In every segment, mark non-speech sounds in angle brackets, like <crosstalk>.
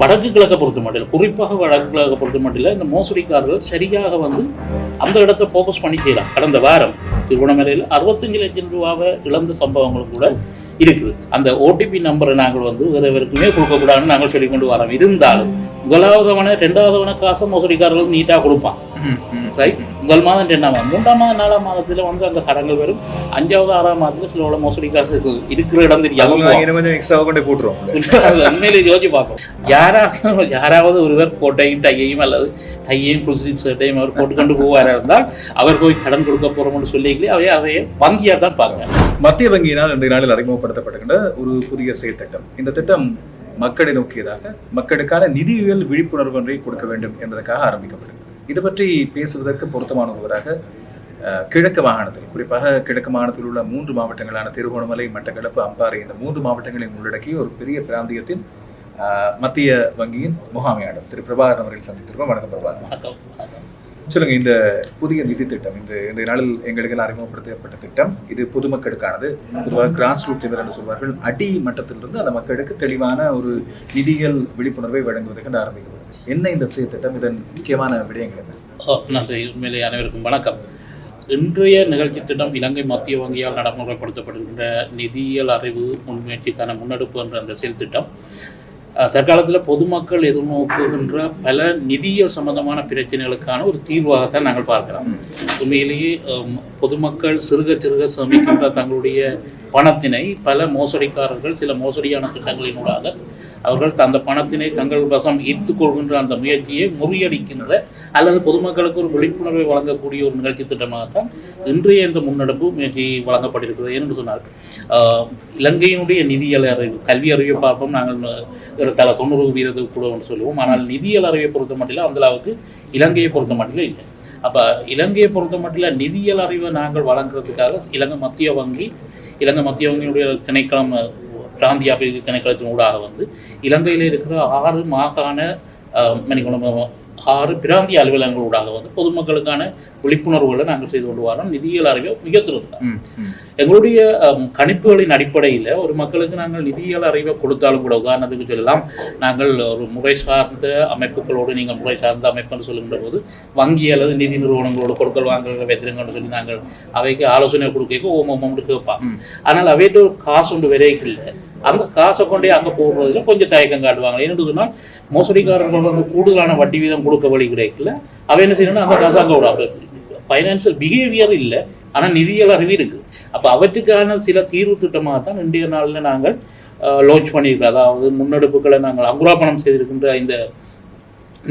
வடக்கு கிழக்க பொறுத்த மட்டும் குறிப்பாக வடக்கு கிழக்க பொறுத்த மட்டும் இல்லை இந்த மோசடிக்காரர்கள் சரியாக வந்து அந்த இடத்த ஃபோக்கஸ் பண்ணி செய்யலாம் கடந்த வாரம் திருவண்ணாமலையில் அறுபத்தஞ்சு லட்சம் ரூபாவை இழந்த சம்பவங்களும் கூட இருக்குது. அந்த ஓடிபி நம்பரை நாங்கள் வந்து வேறு எவருக்குமே கொடுக்கக்கூடாதுன்னு நாங்கள் சொல்லி கொண்டு வரோம். இருந்தாலும் முதலாவதவனை ரெண்டாவதவனை காசை மோசடிக்காரர்கள் நீட்டாக கொடுப்பான். ரைட் முதல் மாதம் ரெண்டாம் மூன்றாம் மாதம் நாலாம் மாதத்தில் வந்து அந்த கடன்கள் வரும். அஞ்சாவது ஆறாம் மாதத்தில் சில மோசடி காசு இருக்கிற இடம் கொஞ்சம் எக்ஸ்ட்ரா கொண்டு போட்டுருவோம் <laughs> உண்மையிலே யோசிச்சு பார்ப்போம் யாராக யாராவது ஒருவர் கோட்டையும் டையையும் அல்லது டையையும் ஸ்லீவ் ஷர்ட்டையும் அவர் போட்டுக்கொண்டு போவாரா இருந்தால் அவர் போய் கடன் கொடுக்க போறோம்னு சொல்லிக்கலே அவைய அவைய வங்கியா தான் பார்க்க மத்திய வங்கியினால் இன்றைய நாளில் அறிமுகப்படுத்தப்பட்டுகின்ற ஒரு புதிய செயற்திட்டம் இந்த திட்டம் மக்களை நோக்கியதாக மக்களுக்கான நிதியியல் விழிப்புணர்வு ஒன்றை கொடுக்க வேண்டும் என்பதற்காக ஆரம்பிக்கப்பட்டது. இது பற்றி பேசுவதற்கு பொருத்தமான ஒருவராக கிழக்கு மாகாணத்தில் குறிப்பாக கிழக்கு மாகாணத்தில் உள்ள மூன்று மாவட்டங்களான திருகோணமலை மட்டக்களப்பு அம்பாறை இந்த மூன்று மாவட்டங்களையும் உள்ளடக்கிய ஒரு பெரிய பிராந்தியத்தின் மத்திய வங்கியின் முகாமையாளர் திரு. பிரபாகரன் அவர்கள் சந்தித்திருக்கோம் வணக்கம் பிரபாகரன். சொல்லுங்க இந்த புதிய நிதி திட்டம் இந்த இந்த நாளில் எங்களுக்கு அறிமுகப்படுத்தப்பட்ட திட்டம் இது பொதுமக்களுக்கானது. பொதுவாக கிராஸ் ரூட் லெவல் என்று சொல்வார்கள் அடி மட்டத்திலிருந்து அந்த மக்களுக்கு தெளிவான ஒரு நிதியியல் விழிப்புணர்வை வழங்குவதற்கு இந்த ஆரம்பிக்கப்படுது என்ன இந்த திட்டம் இதன் முக்கியமான விடயங்கள் என்ன? நன்றி. உண்மையிலே அனைவருக்கும் வணக்கம். இன்றைய நிகழ்ச்சி திட்டம் இலங்கை மத்திய வங்கியால் நடைமுறைப்படுத்தப்படுகின்ற நிதியியல் அறிவு முன்முயற்சிக்கான முன்னெடுப்பு என்ற அந்த செயல் திட்டம் தற்காலத்தில் பொதுமக்கள் எதிர்நோக்குகின்ற பல நிதியியல் சம்பந்தமான பிரச்சனைகளுக்கான ஒரு தீர்வாகத்தான் நாங்கள் பார்க்கலாம் உண்மையிலேயே பொதுமக்கள் சிறுக சிறுக சேமிக்கின்ற தங்களுடைய பணத்தினை பல மோசடிக்காரர்கள் சில மோசடியான திட்டங்களினூடாக அவர்கள் அந்த பணத்தினை தங்கள் வசம் ஈர்த்து கொள்கின்ற அந்த முயற்சியை முறியடிக்கின்ற அல்லது பொதுமக்களுக்கு ஒரு விழிப்புணர்வை வழங்கக்கூடிய ஒரு நிகழ்ச்சி திட்டமாகத்தான் இன்றைய இந்த முன்னெடுப்பு முயற்சி வழங்கப்பட்டிருக்கிறது என்று சொன்னார் இலங்கையினுடைய நிதியியல் அறிவு கல்வி அறிவை பார்ப்போம். நாங்கள் ஒரு தல தொண்ணூறு வீதத்துக்கு கூட சொல்லுவோம். ஆனால் நிதியியல் அறிவை பொறுத்த மட்டும் அந்த அளவுக்கு இலங்கையை பொறுத்த மட்டும் இல்லை. அப்போ இலங்கையை பொறுத்த மட்டும் நிதியியல் அறிவை நாங்கள் வழங்குறதுக்காக இலங்கை மத்திய வங்கி இலங்கை மத்திய வங்கியினுடைய திணைக்களம் பிராந்திய அபிவிருத்தி திணைக்களத்தின் ஊடாக வந்து இலங்கையில் இருக்கிற ஆறு மாகாண மன்னிக்கணும் ஆறு பிராந்திய அலுவலகங்கள் ஊடாக வந்து பொதுமக்களுக்கான விழிப்புணர்வுகளை நாங்கள் செய்து கொண்டு வரோம். நிதியியல் அறிவை உயர்த்துறதுக்காக எங்களுடைய கணிப்புகளின் அடிப்படையில் ஒரு மக்களுக்கு நாங்கள் நிதியியல் அறிவை கொடுத்தாலும் கூட உதாரணத்துக்கு சொல்லலாம் நாங்கள் ஒரு முறை சார்ந்த அமைப்புகளோடு நீங்கள் முறை சார்ந்த அமைப்புன்னு சொல்லுகின்ற போது வங்கி அல்லது நிதி நிறுவனங்களோடு கொடுக்கல் வாங்கல் வைத்திருங்கன்னு சொல்லி நாங்கள் அவைக்கு ஆலோசனை கொடுக்க ஓம் ஓமம்னு கேட்பான். ஆனால் அவைட்டு காசு ஒன்று விரைக்கு இல்லை. அந்த காசை கொண்டே அங்கே போடுறதுல கொஞ்சம் தயக்கம் காட்டுவாங்க. ஏன்னு சொன்னால் மோசடிக்காரர்கள் வந்து கூடுதலான வட்டி வீதம் கொடுக்க வழி கிடைக்கல. அவன் என்ன செய்யணும்னா அந்த காசு அங்கே விடாது ஃபைனான்சியல் பிஹேவியர் இல்லை ஆனால் நிதியியல் அறிவு இருக்குது அப்போ அவற்றுக்கான சில தீர்வு திட்டமாக தான் இன்றைய நாளில் நாங்கள் லான்ச் பண்ணியிருக்கோம். அதாவது முன்னெடுப்புகளை நாங்கள் அங்குராபணம் செய்திருக்கின்ற இந்த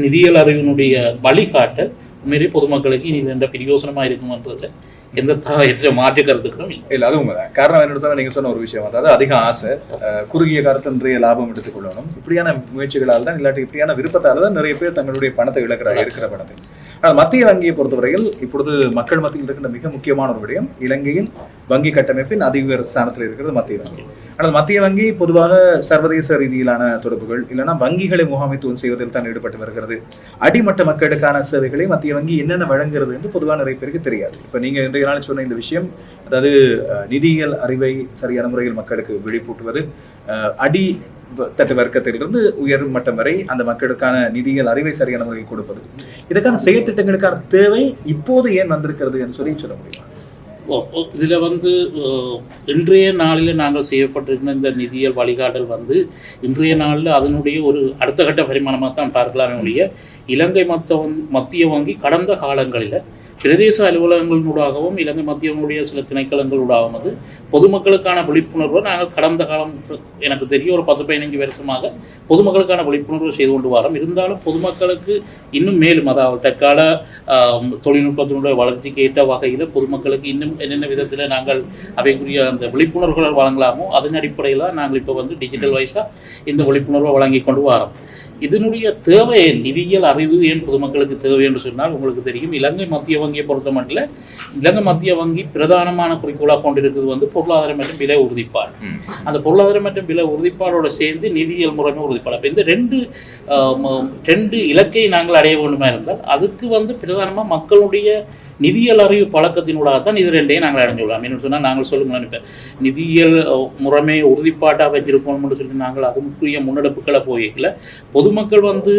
நிதியியல் அறிவினுடைய வழிகாட்டல் உண்மையிலே பொதுமக்களுக்கு இனி என்ற பிரயோசனமாக இருக்குமன்றதில் எந்த த- மாற்று கருத்துக்களும் இல்லை. அது உண்மைதான். காரணம் என்ன சொன்னா நீங்க சொன்ன ஒரு விஷயம். அதாவது அதிக ஆசை குறுகிய காலத்து நிறைய லாபம் எடுத்துக்கொள்ளணும் இப்படியான முயற்சிகளால் தான் இல்லாட்டி இப்படியான விருப்பத்தால் தான் நிறைய பேர் தங்களுடைய பணத்தை இழக்கிறாங்க இருக்கிற பணத்தை. ஆனால் மத்திய வங்கியை பொறுத்தவரையில் இப்பொழுது மக்கள் மத்தியில் இருக்கின்ற மிக முக்கியமான ஒரு விடயம் இலங்கையின் வங்கி கட்டமைப்பின் அதிக ஸ்தானத்தில் இருக்கிறது மத்திய வங்கி. ஆனால் மத்திய வங்கி பொதுவாக சர்வதேச ரீதியிலான தொடர்புகள் இல்லைன்னா வங்கிகளை முகாமைத்துவம் செய்வதில் தான் ஈடுபட்டு வருகிறது. அடிமட்ட மக்களுக்கான சேவைகளை மத்திய வங்கி என்னென்ன வழங்குறது என்று பொதுவாக நிறைய பேருக்கு தெரியாது. இப்போ நீங்க இன்றைய நாள் சொன்ன இந்த விஷயம் அதாவது நிதியியல் அறிவை சரியான முறையில் மக்களுக்கு விழிப்பூட்டுவது அடி தட்டு வர்க்கத்திலிருந்து உயர் மட்டம் வரை அந்த மக்களுக்கான நிதியியல் அறிவை சரியான முறையில் கொடுப்பது. இதற்கான செயற்திட்டங்களுக்கான தேவை இப்போது ஏன் வந்திருக்கிறது என்று சொல்லி சொல்ல முடியும்? இதில் வந்து இன்றைய நாளில் நாங்கள் செய்யப்பட்டிருக்கிற இந்த நிதியியல் வழிகாட்டல் வந்து இன்றைய நாளில் அதனுடைய ஒரு அடுத்த கட்ட பரிமாணமாக தான் பார்க்கலாமே ஒழிய இலங்கை மத்த மத்திய வங்கி கடந்த காலங்களில் பிரதேச அலுவலகங்களினூடாகவும் இலங்கை மத்தியனுடைய சில திணைக்களங்களூடாகவும் வந்து பொதுமக்களுக்கான விழிப்புணர்வை நாங்கள் கடந்த காலம் எனக்கு தெரிய ஒரு பத்து பதினஞ்சு வருஷமாக பொதுமக்களுக்கான விழிப்புணர்வு செய்து கொண்டு வரோம். இருந்தாலும் பொதுமக்களுக்கு இன்னும் மேலும் அதாவது தற்கால தொழில்நுட்பத்தினுடைய வளர்ச்சிக்கு ஏற்ற வகையில் பொதுமக்களுக்கு இன்னும் என்னென்ன விதத்தில் நாங்கள் அவைக்குரிய அந்த விழிப்புணர்வுகள் வழங்கலாமோ அதன் அடிப்படையில் தான் நாங்கள் இப்போ வந்து டிஜிட்டல் வைஸாக இந்த விழிப்புணர்வை வழங்கி கொண்டு வரோம். இதனுடைய தேவை? நிதியியல் அறிவு ஏன் பொதுமக்களுக்கு தேவை என்று சொன்னால் உங்களுக்கு தெரியும் இலங்கை மத்திய வங்கியை பொறுத்த மட்டும் இலங்கை மத்திய வங்கி பிரதானமான குறிக்கோளாக கொண்டிருக்கிறது வந்து பொருளாதார மற்றும் விலை உறுதிப்பாடு. அந்த பொருளாதார மற்றும் விலை உறுதிப்பாடோட சேர்ந்து நிதியியல் முறைமை உறுதிப்பாடு. அப்போ இந்த ரெண்டு ரெண்டு இலக்கை நாங்கள் அடைய வேண்டுமா இருந்தால் அதுக்கு வந்து பிரதானமாக மக்களுடைய நிதியியல் அறிவு பழக்கத்தினூடாக தான் இது ரெண்டையும் நாங்கள் அடைஞ்சுள்ளோம். அப்படின்னு சொன்னால் நாங்கள் சொல்லுங்களேன் இப்போ நிதியியல் அஹ், முறைமையை உறுதிப்பாட்டாக வச்சிருக்கோம்னு சொல்லி நாங்கள் அதுக்குரிய முன்னெடுப்புகளை போய்க்கல பொதுமக்கள் வந்து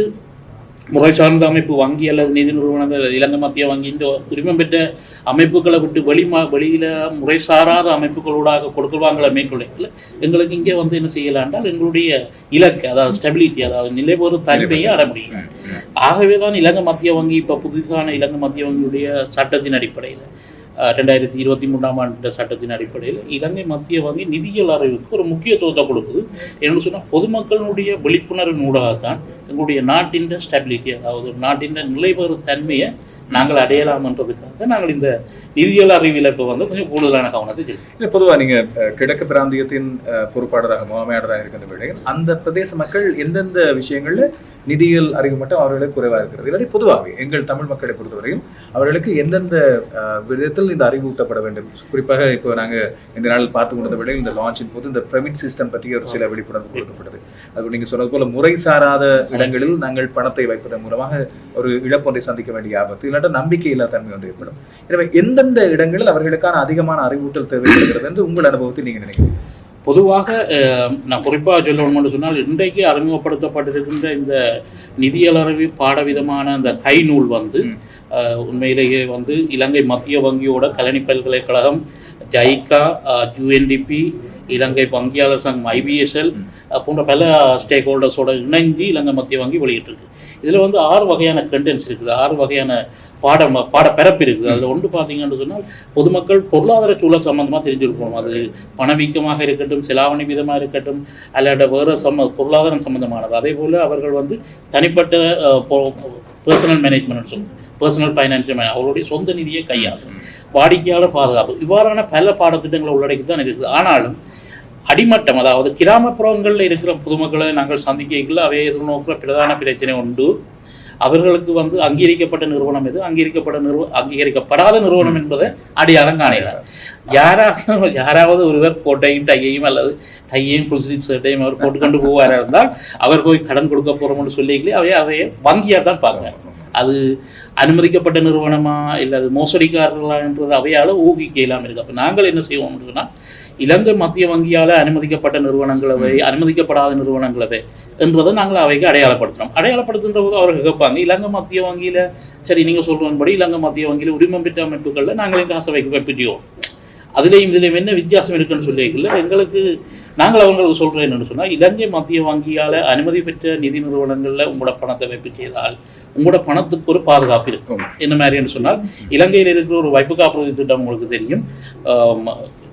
முறை சார்ந்த அமைப்பு வங்கி அல்லது நிதி நிறுவனங்கள் இலங்கை மத்திய வங்கி இந்த உரிமம் பெற்ற அமைப்புகளை விட்டு வெளி வெளியில் முறை சாராத அமைப்புகளூடாக கொடுக்கல்வாங்களை மேற்கொள்ள? எங்களுக்கு இங்கே வந்து என்ன செய்யலான்றால் எங்களுடைய இலக்கு அதாவது ஸ்டெபிலிட்டி அதாவது நிலைபெறு தன்மையை அட முடியும். ஆகவே தான் இலங்கை மத்திய வங்கி இப்போ புதுசான இலங்கை மத்திய வங்கியுடைய சட்டத்தின் அடிப்படையில் ரெண்டாயிரத்தி இருபத்தி மூன்றாம் ஆண்டு சட்டத்தின் அடிப்படையில் இலங்கை மத்திய வங்கி நிதியியல் அறிவுக்கு ஒரு முக்கியத்துவத்தை கொடுக்குது என்ன சொன்னால் பொதுமக்களுடைய விழிப்புணர்வின் ஊடாகத்தான் எங்களுடைய நாட்டின் ஸ்டெபிலிட்டி அதாவது நாட்டின் நிலைவரும் தன்மையை நாங்கள் அடையலாம்ன்றதுக்காக நாங்கள் இந்த நிதியியல் அறிவியல் இப்போ வந்து கொஞ்சம் கூடுதலான கவனத்தை செலுத்துறோம். இல்லை பொதுவாக நீங்கள் கிழக்கு பிராந்தியத்தின் பொறுப்பாளராக முகாமையாளராக இருக்கிற வேளையில் அந்த பிரதேச மக்கள் எந்தெந்த விஷயங்களில் நிதியியல் அறிவு மட்டும் அவர்களுக்கு குறைவா இருக்கிறது. இல்லாட்டி பொதுவாகவே எங்கள் தமிழ் மக்களை பொறுத்தவரையும் அவர்களுக்கு எந்தெந்த விதத்தில் இந்த அறிவூட்டப்பட வேண்டும்? குறிப்பாக இப்போ நாங்க இந்த நாள் பார்த்து கொண்ட வேளையில் இந்த லான்ச்சின் போது இந்த பிரமிட் சிஸ்டம் பற்றி ஒரு சில விழிப்புணர்வு கொடுக்கப்பட்டது. அது நீங்க சொன்னது போல முறை சாராத இடங்களில் நாங்கள் பணத்தை வைப்பதன் மூலமாக ஒரு இழப்பொன்றை சந்திக்க வேண்டிய ஆபத்து இல்லாட்ட நம்பிக்கை இல்லா தன்மை ஒன்று ஏற்படும். எனவே எந்தெந்த இடங்களில் அவர்களுக்கான அதிகமான அறிவூட்டல் தேவைப்படுகிறது என்று உங்கள் அனுபவத்தை நீங்க நினைக்கிறீங்க? பொதுவாக நான் குறிப்பாக சொல்லணும்னு சொன்னால் இன்றைக்கு அறிமுகப்படுத்தப்பட்டிருக்கின்ற இந்த நிதியியல் அறிவு பாடவிதமான அந்த கை நூல் வந்து உண்மையிலேயே வந்து இலங்கை மத்திய வங்கியோட கலனி பல்கலைக்கழகம் ஜைகா யூஎன்டிபி இலங்கை வங்கியாளர் சங்கம் ஐபிஎஸ்எல் போன்ற பல ஸ்டேக் ஹோல்டர்ஸோட இணைஞ்சு இலங்கை மத்திய வங்கி வெளியிட்டிருக்கு. இதில் வந்து ஆறு வகையான கண்டென்ட்ஸ் இருக்குது. ஆறு வகையான பாடம் பாடப்பிறப்பு இருக்குது அதில் ஒன்று பார்த்தீங்கன்னு சொன்னால் பொதுமக்கள் பொருளாதார சூழல் சம்பந்தமாக தெரிஞ்சிருக்கணும். அது பணவீக்கமாக இருக்கட்டும் செலாவணி விதமாக இருக்கட்டும் அல்லது வேறு சம்ம பொருளாதாரம் சம்பந்தமானது. அதே போல் அவர்கள் வந்து தனிப்பட்ட பர்சனல் மேனேஜ்மெண்ட் சொல்லுவோம் பர்சனல் ஃபைனான்சியல் அவருடைய சொந்த நிதியை கையாளும். வாடிக்கையாளர் பாதுகாப்பு. இவ்வாறான பல பாடத்திட்டங்களை உள்ளடக்கி தான் இருக்குது. ஆனாலும் அடிமட்டம் அதாவது கிராமப்புறங்களில் இருக்கிற பொதுமக்களை நாங்கள் சந்திக்கல அவை எதிர்நோக்கிற பிரதான பிரச்சனை உண்டு. அவர்களுக்கு வந்து அங்கீகரிக்கப்பட்ட நிறுவனம் எது? அங்கீகரிக்கப்பட்ட நிறுவ அங்கீகரிக்கப்படாத நிறுவனம் என்பதை அடையாளம் காணலாம் யாராக யாராவது ஒருவர் கோட்டையும் டையையும் அல்லது டையையும் புல்சிப் ஸ்லீப் அவர் போட்டுக்கொண்டு போவாரா இருந்தால் அவர் போய் கடன் கொடுக்க போகிறோம்னு சொல்லிக்கலே அவைய அவையே வங்கியாக தான் பார்க்குறாங்க அது அனுமதிக்கப்பட்ட நிறுவனமா இல்லை அது மோசடிக்காரர்களான்றது அவையால் ஊகிக்க இல்லாமல் இருக்கு அப்போ நாங்கள் என்ன செய்வோம்னு சொன்னால் இலங்கை மத்திய வங்கியால் அனுமதிக்கப்பட்ட நிறுவனங்களவை அனுமதிக்கப்படாத நிறுவனங்களவை என்றதை நாங்கள் அவைக்கு அடையாளப்படுத்துகிறோம் அடையாளப்படுத்துகின்ற போது அவர்கள் கேட்பாங்க இலங்கை மத்திய வங்கியில் சரி நீங்கள் சொல்றபடி இலங்கை மத்திய வங்கியில் உரிமம் பெற்ற அமைப்புகளில் நாங்களே காசை வைக்க வைப்பிட்டியோம் அதுலேயும் இதுலேயும் என்ன வித்தியாசம் இருக்குன்னு சொல்லியிருக்கல எங்களுக்கு நாங்கள் அவங்களுக்கு சொல்கிறோம் என்னன்னு சொன்னால் இலங்கை மத்திய வங்கியால் அனுமதி பெற்ற நிதி நிறுவனங்களில் உங்களோட பணத்தை வைப்பு செய்தால் உங்களோட பணத்துக்கு ஒரு பாதுகாப்பு இருக்கும். என்ன மாதிரின்னு சொன்னால் இலங்கையில் இருக்கிற ஒரு வைப்பு காப்புறுதி திட்டம் உங்களுக்கு தெரியும்.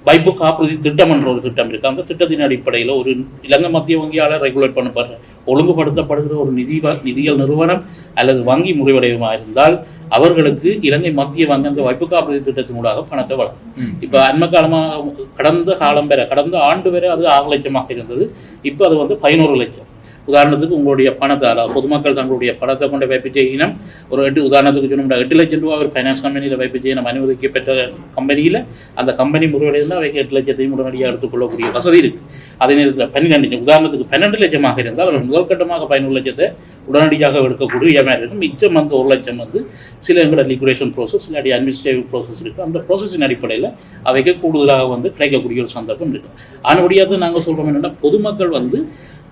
வைப்பு காப்புறுதி திட்டம் என்ற ஒரு திட்டம் இருக்கு. அந்த திட்டத்தின் அடிப்படையில் ஒரு இலங்கை மத்திய வங்கியால் ரெகுலேட் பண்ணப்படுற ஒழுங்குபடுத்தப்படுகிற ஒரு நிதி நிதியியல் நிறுவனம் அல்லது வங்கி முறைவடைவமாக இருந்தால் அவர்களுக்கு இலங்கை மத்திய வங்கி அந்த வைப்பு காப்புறுதி திட்டத்தினூடாக பணத்தை வழங்கும். இப்போ அண்மை காலமாக கடந்த காலம் வரை கடந்த ஆண்டு வரை அது ஆறு லட்சமாக இருந்தது. இப்போ அது வந்து பதினோரு லட்சம். உதாரணத்துக்கு உங்களுடைய பணத்தை அதாவது பொதுமக்கள் தங்களுடைய பணத்தை கொண்டு வைப்பு செய்யணும் ஒரு எட்டு உதாரணத்துக்கு சொன்னோம்னா எட்டு லட்சம் ரூபா ஒரு ஃபைனான்ஸ் கம்பெனியில் வைப்பு செய்யணும் அனுமதிக்கப்பட்ட கம்பெனியில் அந்த கம்பெனி முறையடைந்தால் அவைக்கு எட்டு லட்சத்தையும் உடனடியாக எடுத்துக்கொள்ளக்கூடிய வசதி இருக்குது அதே நேரத்தில் பன்னிரெண்டு உதாரணத்துக்கு பன்னெண்டு லட்சமாக இருந்தால் அவர் முதல் கட்டமாக பதினொரு லட்சத்தை உடனடியாக எடுக்கக்கூடிய மாதிரி இருக்கும் மிச்சம் வந்து ஒரு லட்சம் வந்து சில எங்களோட லிக்விடேஷன் ப்ராசஸ் இல்லாட்டி அட்மினிஸ்ட்ரேட்டிவ் ப்ராசஸ் இருக்குது அந்த ப்ராசஸின் அடிப்படையில் அவைக்கு கூடுதலாக வந்து கிடைக்கக்கூடிய ஒரு சந்தர்ப்பம் இருக்குது ஆனபடியாக நாங்கள் சொல்கிறோம் என்னென்னா பொதுமக்கள் வந்து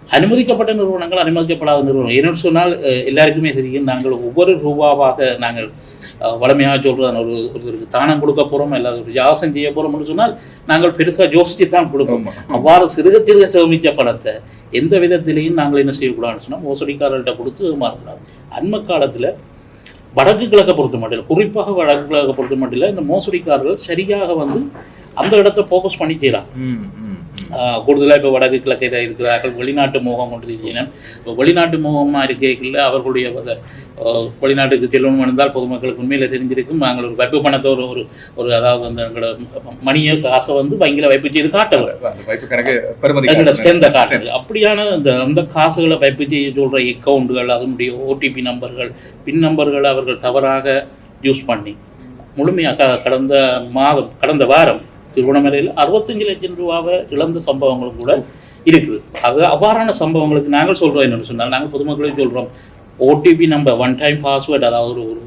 அனுமதிக்கப்பட்ட நிறுவனங்கள் அனுமதிக்கப்படாத நிறுவனம் என்னென்னு சொன்னால் எல்லாருக்குமே தெரியும் நாங்கள் ஒவ்வொரு ரூபாவாக நாங்கள் வளமையாக சொல்கிறோம் ஒரு ஒருத்தருக்கு தானம் கொடுக்க போகிறோம் அல்லது ஒரு யாசம் செய்ய போகிறோம்னு சொன்னால் நாங்கள் பெருசாக யோசிச்சு தான் கொடுப்போம். அவ்வாறு சிறுக சிறுக சேமித்த பணத்தை எந்த விதத்திலையும் நாங்கள் என்ன செய்யக்கூடாதுன்னு சொன்னால் மோசடிக்காரர்கிட்ட கொடுத்து மாறக்கூடாது அண்மை காலத்தில் வடக்கு கிழக்கை பொறுத்த மட்டும் இல்லை குறிப்பாக வடக்கு கிழக்கை பொறுத்த மட்டும் இல்லை இந்த மோசடிக்காரர்கள் சரியாக வந்து அந்த இடத்த ஃபோக்கஸ் பண்ணி செய்கிறாங்க ம். கூடுதலாக இப்போ வடக்கு கிழக்கில் இருக்கிறார்கள். வெளிநாட்டு முகம் கொண்டு செய்யணும் இப்போ வெளிநாட்டு முகமாக இருக்கையில் அவர்களுடைய வெளிநாட்டுக்கு செல்லணும் இருந்தால் பொதுமக்களுக்கு உண்மையில் தெரிஞ்சிருக்கும். நாங்கள் ஒரு வைப்பு பணத்தை ஒரு ஒரு ஒரு அதாவது அந்த எங்களோட மணியை காசை வந்து வங்கியில் வைப்பு செய்து காட்டுது. ஸ்ட்ரென்த்தை காட்டுது அப்படியான அந்த அந்த காசுகளை வைப்பு செய்ய சொல்கிற அக்கௌண்ட்டுகள் அதனுடைய ஓடிபி நம்பர்கள் பின் நம்பர்களை அவர்கள் தவறாக யூஸ் பண்ணி முழுமையாக கடந்த மாதம் கடந்த வாரம் திருவண்ணாமலையில் அறுபத்தஞ்சு லட்சம் ரூபாவை இழந்த சம்பவங்களும் கூட இருக்குது. அது அவ்வாறான சம்பவங்களுக்கு நாங்கள் சொல்கிறோம் என்னென்னு சொன்னால் நாங்கள் பொதுமக்களுக்கு சொல்கிறோம் OTP number one time password அதாவது ஒரு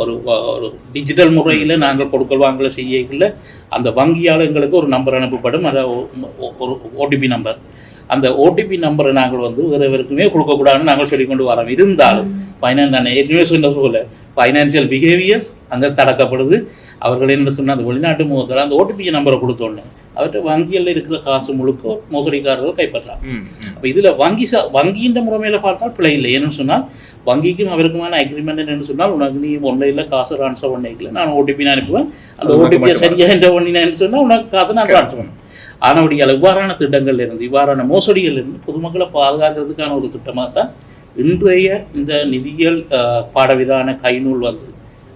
ஒரு ஒரு டிஜிட்டல் முறையில் நாங்கள் கொடுக்கல் வாங்கல செய்யல அந்த வங்கியால் எங்களுக்கு ஒரு நம்பர் அனுப்பப்படும். அதை ஒரு ஓடிபி நம்பர் அந்த ஓடிபி நம்பரை நாங்கள் வந்து வேறு எவருக்குமே கொடுக்கக்கூடாதுன்னு நாங்கள் சொல்லிக் கொண்டு வரோம். இருந்தாலும் ஃபைனான்ஸ் நான் ஏற்கனவே சொன்னது போல ஃபைனான்சியல் பிஹேவியர்ஸ் அங்கே தடக்கப்படுது. அவர்கள் என்ன சொன்ன அந்த வெளிநாட்டு முகத்தில் அந்த ஓடிபி நம்பரை கொடுத்தோன்னே அவர்கிட்ட வங்கியில் இருக்கிற காசு முழுக்க மோசடிக்காரர்கள் கைப்பற்றலாம். அப்போ இதில் வங்கி ச வங்கின்ற முறைமையில் பார்த்தால் பிழை இல்லை. ஏன்னு சொன்னால் வங்கிக்கும் அவருக்குமான அக்ரிமெண்ட் என்னன்னு சொன்னால் உனக்கு நீ ஒன்றையில் காசு ட்ரான்ஸ்ஃபர் பண்ணிக்கல நான் ஓடிபி அனுப்புவேன். அந்த ஓடிபியை? சரியாக என்ற பண்ணினேன்னு சொன்னால் உனக்கு காசை நான் ட்ரான்ஸ்ஃபர் பண்ணுவேன் ஆனபடியால் இவ்வாறான திட்டங்கள்ல இருந்து இவ்வாறான மோசடிகள் இருந்து பொதுமக்களை பாதுகாக்கிறதுக்கான ஒரு திட்டமாக தான் இன்றைய இந்த நிதியியல் பாடவிதான கைநூல் வந்து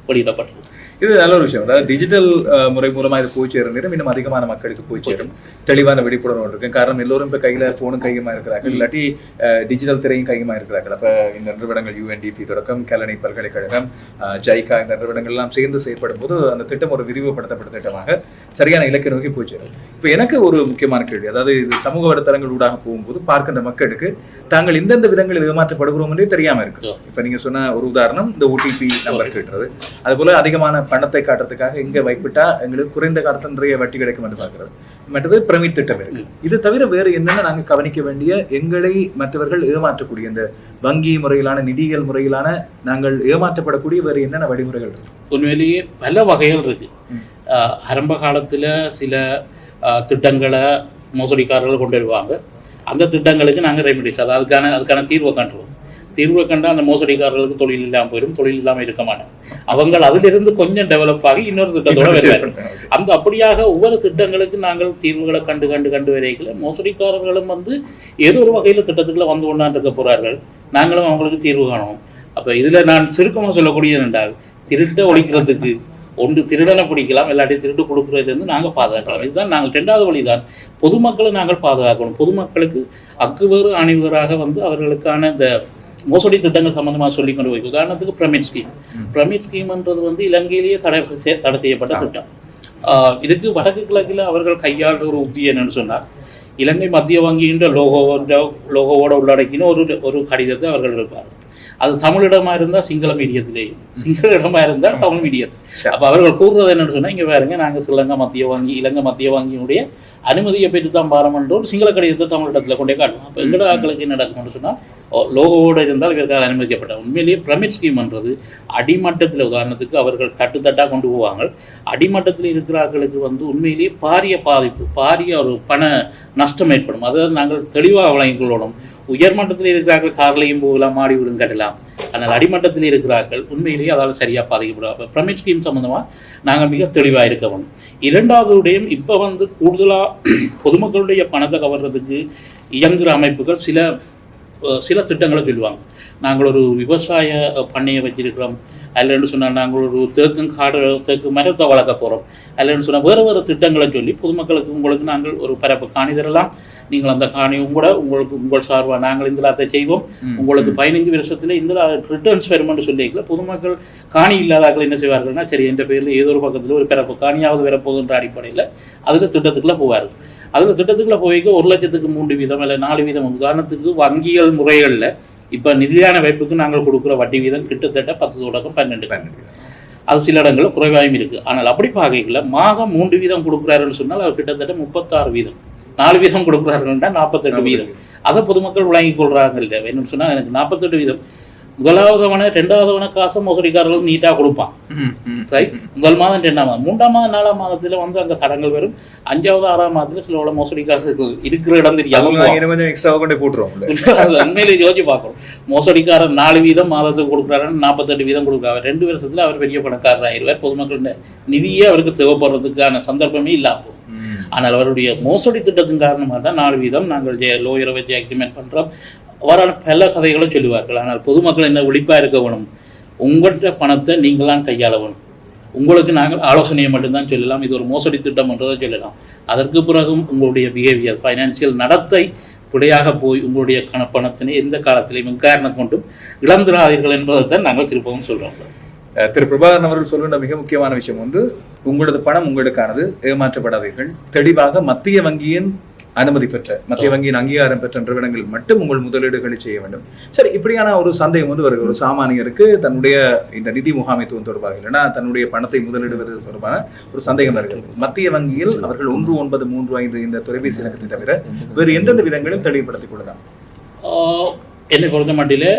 வெளியிடப்பட்டது. இது நல்ல ஒரு விஷயம். அதாவது டிஜிட்டல் முறை மூலமா இது போய் சேரும் நேரம் இன்னும் அதிகமான மக்களுக்கு போய் சேரும். தெளிவான விழிப்புணர்வு இருக்கு. காரணம் எல்லோரும் இப்ப கையில போனும் கையுமா இருக்கிறார்கள். இல்லாட்டி டிஜிட்டல் திரையும் கையுமா இருக்கிறார்கள். அப்ப இந்த நிறுவனங்கள் யூஎன்டிபி தொடக்கம் கல்லணை பல்கலைக்கழகம் ஜைகா இந்த நிறுவனங்கள் எல்லாம் சேர்ந்து செயல்படும் போது அந்த திட்டம் ஒரு விரிவுபடுத்தப்பட்ட திட்டமாக சரியான இலக்கை நோக்கி போய் சேரும். இப்ப எனக்கு ஒரு முக்கியமான கேள்வி. அதாவது இது சமூக வலைத்தளங்கள் ஊடாக போகும்போது பார்க்கின்ற மக்களுக்கு தாங்கள் இந்தந்த விதங்களில் ஏமாற்றப்படுகிறோம் என்றே தெரியாம இருக்கு. இப்ப நீங்க சொன்ன ஒரு உதாரணம் இந்த ஓடிபி நம்பர் கேட்டுறது. அது போல அதிகமான பணத்தை காட்டுறதுக்காக இங்க வைப்பிட்டா எங்களுக்கு குறைந்த காலத்துல நிறைய வட்டி கிடைக்கும் என்று பார்க்கிறது. மற்றது பிரமிட் திட்டம் இருக்கு. இது தவிர வேறு என்னென்ன நாங்க கவனிக்க வேண்டிய எங்களை மற்றவர்கள் ஏமாற்றக்கூடிய இந்த வங்கி முறையிலான நிதியியல் முறையிலான நாங்கள் ஏமாற்றப்படக்கூடிய வேறு என்னென்ன வழிமுறைகள் உண்மையிலேயே பல வகைகள் இருக்கு. ஆரம்ப காலத்தில் சில திட்டங்களை மோசடிக்காரர்கள் கொண்டு வருவாங்க. அந்த திட்டங்களுக்கு நாங்கள் ரெமிடிஸ் அதாவது அதுக்கான அதுக்கான தீர்வை காட்டுவோம். தீர்வை கண்டால் அந்த மோசடிக்காரர்களுக்கு தொழில் இல்லாமல் போயிடும் தொழில் இல்லாமல் இருக்க மாட்டாங்க. அவங்க அதிலிருந்து கொஞ்சம் டெவலப் ஆகி இன்னொரு திட்டத்தோட வருவாங்க அந்த அப்படியாக ஒவ்வொரு திட்டங்களுக்கு நாங்கள் தீர்வுகளை கண்டு கண்டு கண்டு வரைக்கல மோசடிக்காரர்களும் வந்து ஏதோ ஒரு வகையில் திட்டத்துக்குள்ள வந்து கொண்டாந்துருக்க போறார்கள். நாங்களும் அவங்களுக்கு தீர்வு காணுவோம். அப்போ இதில் நான் சுருக்கமாக சொல்லக்கூடியது என்றால் திருட்டை ஒழிக்கிறதுக்கு ஒன்று திருடனை பிடிக்கலாம் இல்லாட்டி திருட்டு கொடுக்குறதுலேருந்து நாங்கள் பாதுகாக்கலாம். இதுதான் நாங்கள் ரெண்டாவது வழிதான். பொதுமக்களை நாங்கள் பாதுகாக்கணும். பொதுமக்களுக்கு அக்குவேறு அணிவராக வந்து அவர்களுக்கான இந்த மோசடி திட்டங்கள் சம்பந்தமாக சொல்லி கொண்டு போய் உதாரணத்துக்கு பிரமிட் ஸ்கீம் பிரமிட் ஸ்கீம்ன்றது வந்து இலங்கையிலேயே தடை தடை செய்யப்பட்ட திட்டம். ஆஹ் இதுக்கு வடக்கு கிழக்கில் அவர்கள் கையாளுற ஒரு உத்தி என்னன்னு சொன்னார் இலங்கை மத்திய வங்கின்ற லோகோவோட லோகோவோட உள்ளடக்கின ஒரு ஒரு கடிதத்தை அவர்கள் இருப்பார் அது தமிழிடமா இருந்தால் சிங்கள மீடியத்திலேயும் சிங்கள இடமா இருந்தால் தமிழ் மீடியம் அப்போ அவர்கள் கூறுறது என்னன்னு சொன்னா இங்க பாருங்க நாங்கள் ஸ்ரீலங்கா மத்திய வங்கி இலங்கை மத்திய வங்கியினுடைய அனுமதியை பெற்று தான் ஒரு சிங்கள கடிதத்தை தமிழிடத்துல கொண்டே காட்டுவோம் அப்போ எங்கட ஆட்களுக்கு என்ன நடக்கும்னு சொன்னா ஓ, லோகோவோடு இருந்தால் இவர்கள் அனுமதிக்கப்பட்ட. உண்மையிலேயே பிரமிட் ஸ்கீம்ன்றது அடிமட்டத்தில் உதாரணத்துக்கு அவர்கள் தட்டு தட்டாக கொண்டு போவாங்க. அடிமட்டத்தில் இருக்கிறார்களுக்கு வந்து உண்மையிலேயே பாரிய பாதிப்பு பாரிய ஒரு பண நஷ்டம் ஏற்படும். அதாவது நாங்கள் தெளிவாக வழங்கிக் கொள்ளணும். உயர்மட்டத்தில் இருக்கிறார்கள் கார்லையும் போகலாம் மாடி வீடும் கட்டலாம். ஆனால் அடிமட்டத்தில் இருக்கிறார்கள் உண்மையிலேயே அதால் சரியாக பாதிக்கப்படுவார் பிரமிட் ஸ்கீம் சம்மந்தமாக நாங்கள் மிக தெளிவாக இருக்க வேணும் இரண்டாவது விடயம் இப்போ வந்து கூடுதலாக பொதுமக்களுடைய பணத்தை கவர்றதுக்கு இயங்குகிற அமைப்புகள் சில சில திட்டங்களை சொல்லுவாங்க. நாங்கள் ஒரு விவசாய பண்ணையை வச்சிருக்கிறோம். அல்லன்னு சொன்னால் நாங்கள் ஒரு தேக்கும் காடு தேக்கு மரத்தை வளர்க்க போகிறோம் அல்லன்னு சொன்னால் வேறு வேறு திட்டங்களை சொல்லி பொதுமக்களுக்கு உங்களுக்கு நாங்கள் ஒரு பரப்பு காணி தரலாம். நீங்கள் அந்த காணியும் கூட உங்களுக்கு உங்கள் சார்பாக நாங்கள் இந்த செய்வோம். உங்களுக்கு பதினஞ்சு வருஷத்துல இந்த ரிட்டர்ன்ஸ் வருமென்று சொல்லிக்கல பொதுமக்கள் காணி இல்லாதாக்கள் என்ன செய்வார்கள்னா சரி என்ற பேரில் ஏதோ ஒரு பக்கத்தில் ஒரு பிறப்பு காணியாவது வரப்போகுன்ற அடிப்படையில் அதில் திட்டத்துக்குள்ளே போவார்கள். அதில் திட்டத்துக்குள்ளே போய்க்க ஒரு லட்சத்துக்கு மூன்று வீதம் இல்லை நாலு வீதம். உதாரணத்துக்கு வங்கியல் முறைகளில் இப்போ நிதியான வைப்புக்கு நாங்கள் கொடுக்குற வட்டி வீதம் கிட்டத்தட்ட பத்து தொடக்கம் பன்னெண்டு அது சில இடங்களில் குறைவாயும் இருக்குது ஆனால் அப்படி பார்க்கல மாதம் மூன்று வீதம் கொடுக்குறாருன்னு சொன்னால் அவர் கிட்டத்தட்ட முப்பத்தாறு வீதம். நாலு வீதம் கொடுக்குறாருன்னா நாற்பத்தெட்டு வீதம். அதை பொதுமக்கள் வழங்கிக் கொள்றாங்க இல்லை வேணும்னு சொன்னால் எனக்கு நாற்பத்தெட்டு வீதம். முதலாவதவன ரெண்டாவதவன காசை மோசடிக்காரர்கள் நீட்டாக கொடுப்பான். ரைட் முதல் மாதம் ரெண்டாம் மாதம். மூன்றாம் மாதம் நாலாம் மாதத்தில் வந்து அங்கே கடன்கள் வரும். அஞ்சாவது ஆறாம் மாதத்தில் சில மோசடிக்காரர்கள் இருக்கிற இடம் தெரியாம அவங்க நாங்க இன்னும் கொஞ்சம் எக்ஸ்ட்ரா கொண்டு போட்டுருவோம் <laughs> உண்மையிலே யோசிச்சு பார்க்கணும். மோசடிக்காரர் நாலு வீதம் மாதத்துக்கு கொடுக்குறாருன்னு நாற்பத்தெட்டு வீதம் கொடுக்குறாரு. ரெண்டு வருஷத்துல அவர் பெரிய பணக்காரர் ஆயிடுவார். பொதுமக்களோட நிதியே அவருக்கு தேவைப்படுறதுக்கான சந்தர்ப்பமே இல்லாம போகும். ஆனால் அவருடைய மோசடி திட்டத்தின் காரணமாக தான் நாலு வீதம் நாங்கள் லோயரை வச்சு அக்ரிமெண்ட் பண்ணுறோம் அவரால் பல கதைகளும் சொல்லுவார்கள். ஆனால் பொதுமக்கள் என்ன ஒழிப்பாக இருக்க வேணும்? உங்கள்கிட்ட பணத்தை நீங்களாம் கையாள வேணும். உங்களுக்கு நாங்கள் ஆலோசனையை மட்டும்தான் சொல்லலாம். இது ஒரு மோசடி திட்டம் என்றதை சொல்லலாம். அதற்கு பிறகும் உங்களுடைய பிஹேவியர் ஃபைனான்சியல் நடத்தை பிழையாக போய் உங்களுடைய கண பணத்தினை எந்த காலத்திலையும் காரணம் கொண்டும் இழந்துடாதீர்கள் என்பதைத்தான் நாங்கள் திருப்பவும் சொல்கிறோம் திரு பிரபாகரன் அவர்கள் சொல்லுகின்ற மிக முக்கியமான விஷயம் ஒன்று உங்களது பணம் உங்களுக்கானது ஏமாற்றப்படாதீர்கள். தெளிவாக மத்திய வங்கியின் அனுமதி பெற்ற மத்திய வங்கியின் அங்கீகாரம் பெற்ற நிறுவனங்கள் மட்டும் உங்கள் முதலீடுகளை செய்ய வேண்டும். சரி இப்படியான ஒரு சந்தேகம் வந்து வருகிறது. ஒரு சாமானியருக்கு தன்னுடைய இந்த நிதி முகாமைத்துவம் தொடர்பாக இல்லைன்னா தன்னுடைய பணத்தை முதலிடுவது தொடர்பான ஒரு சந்தேகம் வருகிறது. மத்திய வங்கியில் அவர்கள் ஒன்று ஒன்பது மூன்று ஐந்து இந்த தொலைபேசி இலக்கத்தை தவிர வேறு எந்தெந்த விதங்களும் தெளிவுபடுத்திக் கொள்ளலாம்? ஆஹ் என்னை பொறுத்த மட்டிலே